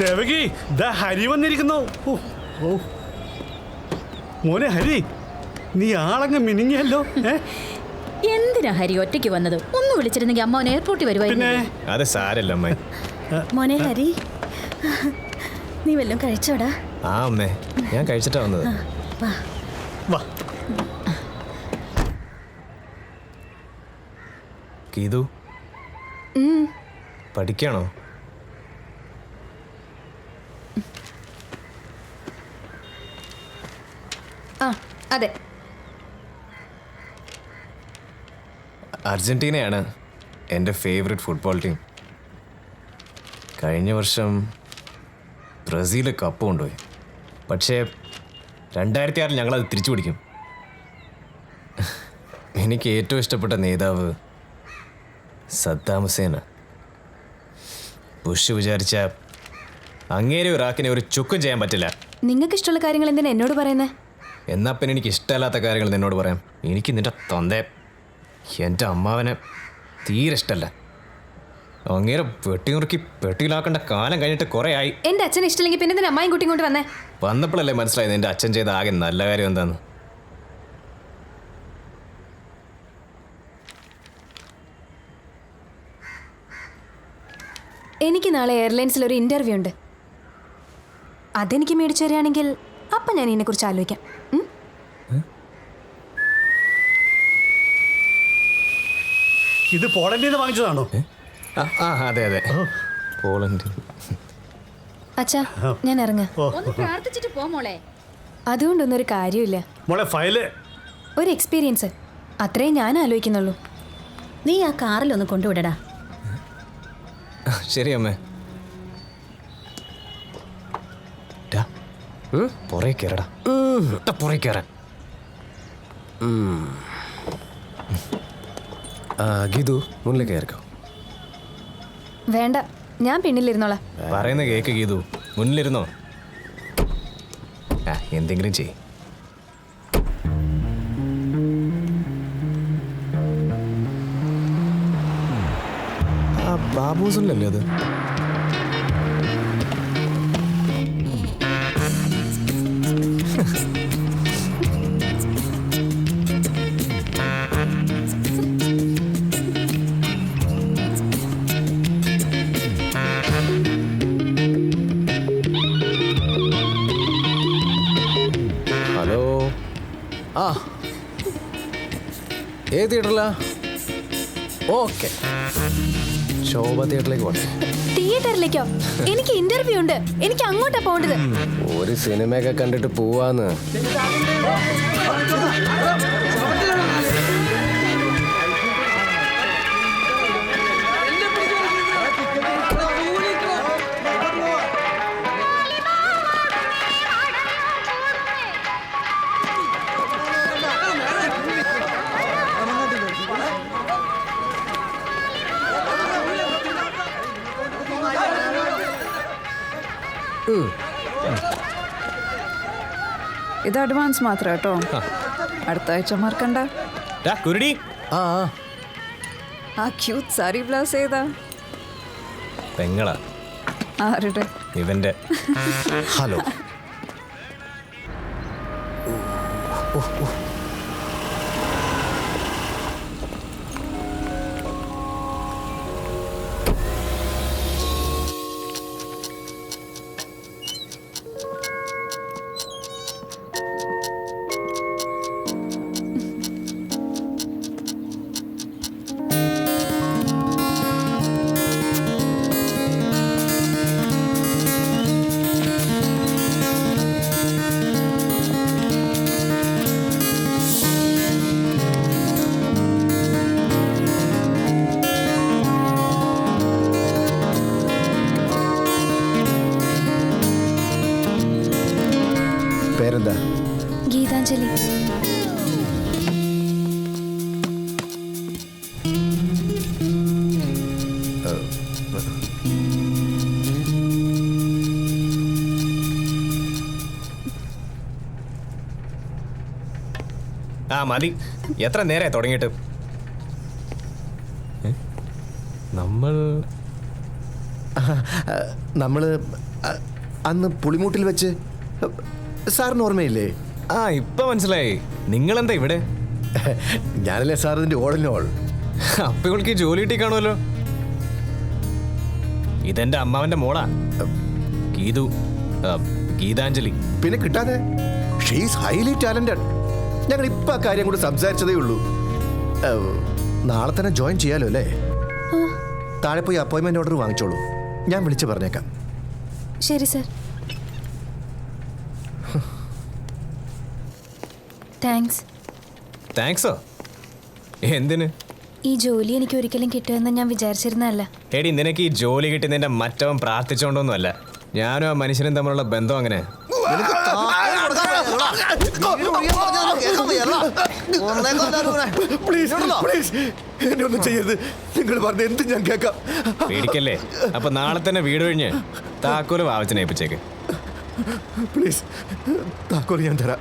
ദേവകി ദാ ഹരി വന്നിരിക്കുന്നു. ഓ, ഓ. മോനെ ഹരി നീ ആളങ്ങ് മിനിങ്ങിയല്ലോ ഏ? എന്തിനാ ഹരി ഒറ്റയ്ക്ക് വന്നത്? ഒന്ന് വിളിച്ചിരുന്നെങ്കിൽ അമ്മ എയർപോർട്ടിൽ പിന്നെ? വരുമായിരുന്നു അത് സാരല്ല അമ്മേ മോനെ ഹരി നീ വല്ലതും കഴിച്ചോടാ? ആ അമ്മേ ഞാൻ കഴിച്ചിട്ടാ വന്നത്. വാ. പഠിക്കാണോ ആ അതെ. അർജന്റീനയാണ് എന്റെ ഫേവററ്റ് ഫുട്ബോൾ ടീം കഴിഞ്ഞ വർഷം ബ്രസീൽ കപ്പ് കൊണ്ടുപോയി. പക്ഷേ രണ്ടായിരത്തി ആറിൽ ഞങ്ങളത് തിരിച്ചു പിടിക്കും. എനിക്ക് ഏറ്റവും ഇഷ്ടപ്പെട്ട നേതാവ് സദ്ദാം ഹുസൈനാണ്. ബുഷ് വിചാരിച്ച അങ്ങേരെ ഇറാഖിനെ ഒരു ചുക്കും ചെയ്യാൻ പറ്റില്ല. നിങ്ങൾക്ക് ഇഷ്ടമുള്ള കാര്യങ്ങൾ എന്തിനാ എന്നോട് പറയുന്നേ? എന്നാ പിന്നെ എനിക്ക് ഇഷ്ടമല്ലാത്ത കാര്യങ്ങൾ നിന്നോട് പറയാം. എനിക്ക് നിന്റെ തൊന്തേ. എന്റെ അമ്മാവനെ തീരെ ഇഷ്ടമല്ല. അങ്ങേരെ പെട്ടി നുറുക്കി പെട്ടിയിലാക്കേണ്ട കാലം കഴിഞ്ഞിട്ട് കുറേ ആയി. എന്റെ അച്ഛൻ ഇഷ്ടമില്ലെങ്കിൽ പിന്നെ നിന്റെ അമ്മായും കുട്ടിയും കൊണ്ട് വന്നേ? വന്നപ്പോഴല്ലേ മനസ്സിലായത് എന്റെ അച്ഛൻ ചെയ്ത ആകെ നല്ല കാര്യം എന്താന്ന്? എനിക്ക് നാളെ എയർലൈൻസിൽ ഒരു ഇന്റർവ്യൂ ഉണ്ട്. അതെനിക്ക് മേടിച്ചു തരികയാണെങ്കിൽ അപ്പം ഞാൻ ഇതിനെക്കുറിച്ച് ആലോചിക്കാം. ഇത് പോളണ്ടിൽ നിന്ന് വാങ്ങിച്ചതാണോ ആ ആ അതെ അതെ. പോളണ്ട്. അച്ഛാ ഞാൻ ഇറങ്ങ. ഒന്ന് പ്രാർത്ഥിച്ചിട്ട് പോ മോളെ. അതുകൊണ്ടൊന്നും ഒരു കാര്യമില്ല. മോളെ ഫയൽ. ഒരു എക്സ്പീരിയൻസ് അത്രേ ഞാൻ ആലോചിക്കുന്നുള്ളൂ. നീ ആ കാറിലൊന്ന് കൊണ്ടുവിടടാ. ശരി അമ്മേ. പുറകെ കയറടാ ട്ടാ, പുറകെ കയറാൻ ഗീതു മുന്നിലേക്ക് കയറിക്കോ. വേണ്ട ഞാൻ പിന്നിലിരുന്നോളാം. പറയുന്ന കേക്ക് ഗീതു. മുന്നിലിരുന്നോ? എന്തെങ്കിലും ചെയ് ആ ബാബൂസിലല്ലേ അത്? ഏത് തിയേറ്ററിലാ? ഓക്കെ. ശോഭ തിയേറ്ററിലേക്ക് പോകണം തിയേറ്ററിലേക്കോ? എനിക്ക് ഇന്റർവ്യൂ ഉണ്ട്. എനിക്ക് അങ്ങോട്ടാ പോകേണ്ടത്. ഒരു സിനിമയൊക്കെ കണ്ടിട്ട് പോവാന്ന്. ഇത് അഡ്വാൻസ് മാത്രം കേട്ടോ. അടുത്ത ആഴ്ച മറക്കണ്ട. കുരുടി. ആ ആ. ആ ക്യൂട്ട് സാരി ബ്ലൗസ് ഏതാ? പെങ്ങളാ. ആരുടെ? ഇവന്റെ. ഹലോ. പേരെന്താ? ഗീതാഞ്ജലി. ആ മതി. എത്ര നേരെ തുടങ്ങിയിട്ട്? നമ്മൾ നമ്മൾ അന്ന് പുളിമൂട്ടിൽ വെച്ച് സാറിന് ഓർമ്മയില്ലേ ആ ഇപ്പൊ മനസ്സിലായി. നിങ്ങൾ എന്താ ഇവിടെ? ഞാനല്ലേ സാർ ഇതിന്റെ ഓളിനോൾ അപ്പൊ ഇവൾക്ക് ജോലി കിട്ടി കാണുമല്ലോ. ഇതെന്റെ അമ്മാവന്റെ മോളാ. ഗീതു ഗീതാഞ്ജലി. പിന്നെ കിട്ടാതെ? ഷീസ് ഹൈലി ടാലന്റഡ് ഞങ്ങൾ ഇപ്പൊ ആ കാര്യം കൂടെ സംസാരിച്ചതേ ഉള്ളൂ. നാളെ തന്നെ ജോയിൻ ചെയ്യാലോ അല്ലേ? താഴെ പോയി അപ്പോയിന്റ്മെന്റ് ഓർഡർ വാങ്ങിച്ചോളൂ. ഞാൻ വിളിച്ചു പറഞ്ഞേക്കാം. ശരി സർ. താങ്ക്സ് താങ്ക്സോ എന്തിന് ഈ ജോലി എനിക്ക് ഒരിക്കലും കിട്ടുമെന്ന് ഞാൻ വിചാരിച്ചിരുന്നതല്ല എടി നിനക്ക് ഈ ജോലി കിട്ടി നിന്റെ മറ്റവൻ പ്രാർത്ഥിച്ചോണ്ടൊന്നും അല്ല ഞാനും ആ മനുഷ്യനും തമ്മിലുള്ള ബന്ധം അങ്ങനെ പ്ലീസ് പ്ലീസ് എന്നെ ഒന്നും ചെയ്യരുത് നിങ്ങൾ പറഞ്ഞ എന്ത് ഞാൻ കേൾക്കാം പേടിക്കല്ലേ അപ്പൊ നാളെ തന്നെ വീട് കഴിഞ്ഞ് താക്കോൽ വാവച്ചനേപ്പിച്ചേക്ക് പ്ലീസ് താക്കോൽ ഞാൻ തരാം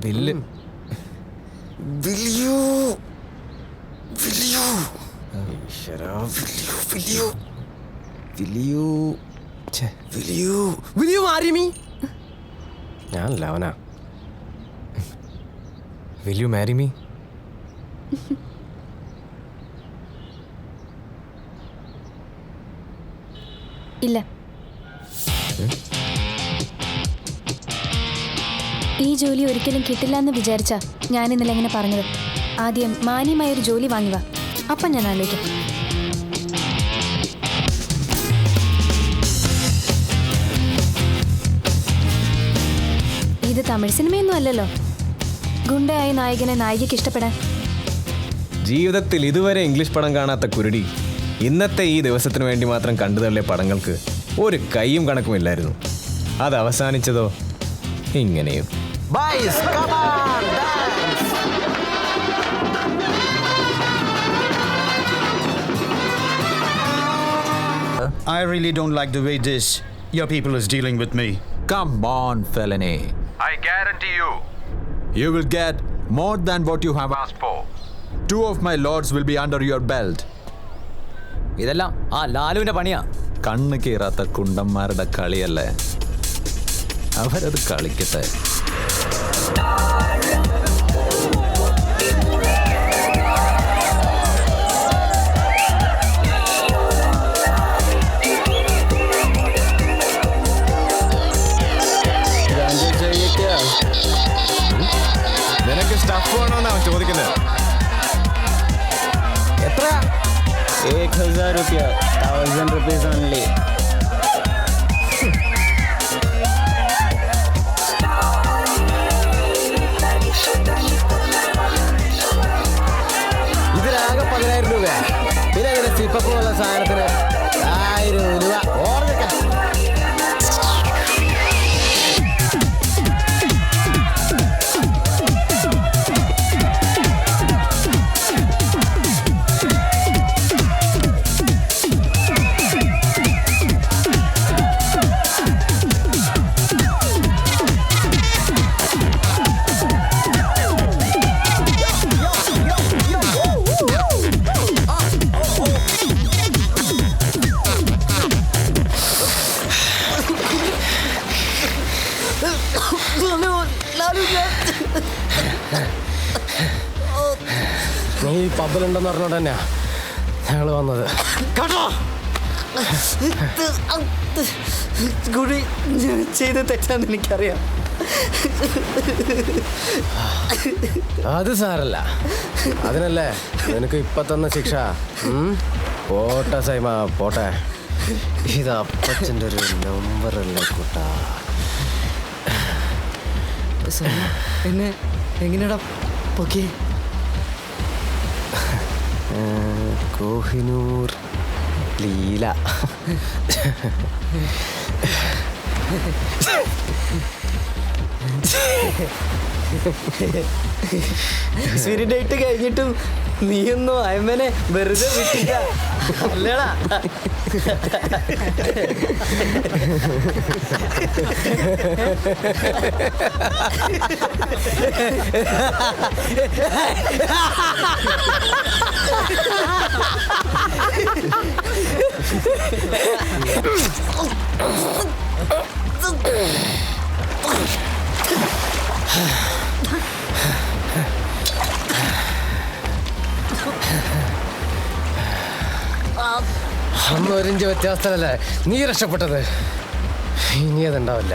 ബില്ല് ഞാനല്ല അവനാ. വിൽ യു മാരി മീ ഇല്ല ഈ ജോലി ഒരിക്കലും കിട്ടില്ല എന്ന് വിചാരിച്ച ഞാൻ ഇന്നലെ എങ്ങനെ പറഞ്ഞത്. ആദ്യം മാന്യമായ ഒരു ജോലി വാങ്ങുക അപ്പം ഞാൻ ആലോചിക്കാം. ഇത് തമിഴ് സിനിമയൊന്നും അല്ലല്ലോ. ഗുണ്ടയായ നായകനെ നായികയ്ക്ക് ഇഷ്ടപ്പെടാൻ. ജീവിതത്തിൽ ഇതുവരെ ഇംഗ്ലീഷ് പടം കാണാത്ത കുരുടി ഇന്നത്തെ ഈ ദിവസത്തിന് വേണ്ടി മാത്രം കണ്ടു തള്ളിയ പടങ്ങൾക്ക് ഒരു കൈയും കണക്കുമില്ലായിരുന്നു. അത് അവസാനിച്ചതോ? ഇങ്ങനെയും. I really don't like the way this your people is dealing with me. Come on, felony. I guarantee you, You will get more than what you have asked for. Two of my lords will be under your belt. ഇതെല്ലാം ആ ലാലുവിന്റെ പണിയാ കണ്ണ് കീറാത്ത കുണ്ടന്മാരുടെ കളിയല്ലേ അവരത് കളിക്കട്ടെ stuff വേണോന്നാ അവൻ ചോദിക്കുന്നത് എത്ര एक हजार रुपया थाउजेंड रुपीज ओनली ഇതിനാകെ പതിനായിരം രൂപ പിന്നെ അങ്ങനെ സിപ്പപ്പ് ഉള്ള സാധനത്തിന് നീ പബ്ബലുണ്ടെന്ന് പറഞ്ഞോണ്ട് തന്നെയാ ഞങ്ങൾ വന്നത്. കൂടി ചെയ്ത് ചെയ്ത തെറ്റാന്ന് എനിക്കറിയാം. അത് സാരല്ല. അതിനല്ലേ? നിനക്ക് ഇപ്പൊ തന്ന ശിക്ഷ? പോട്ടെ സൈമ പോട്ടെ. ഇത് അപ്പച്ചന്റെ ഒരു നമ്പറല്ലേ കൂട്ടാ. എന്നെ എങ്ങനെയാടാ പൊക്കി. കോഹിനൂർ ലീല. എക്സ്പീരി ഡേറ്റ് കഴിഞ്ഞിട്ടും നീയൊന്നും അയമ്മനെ വെറുതെ വിട്ടില്ല. അല്ലേടാ? അന്ന് ഒരിഞ്ച് വ്യത്യാസത്തിലല്ലേ? നീ രക്ഷപ്പെട്ടത്. ഇനി അതുണ്ടാവില്ല.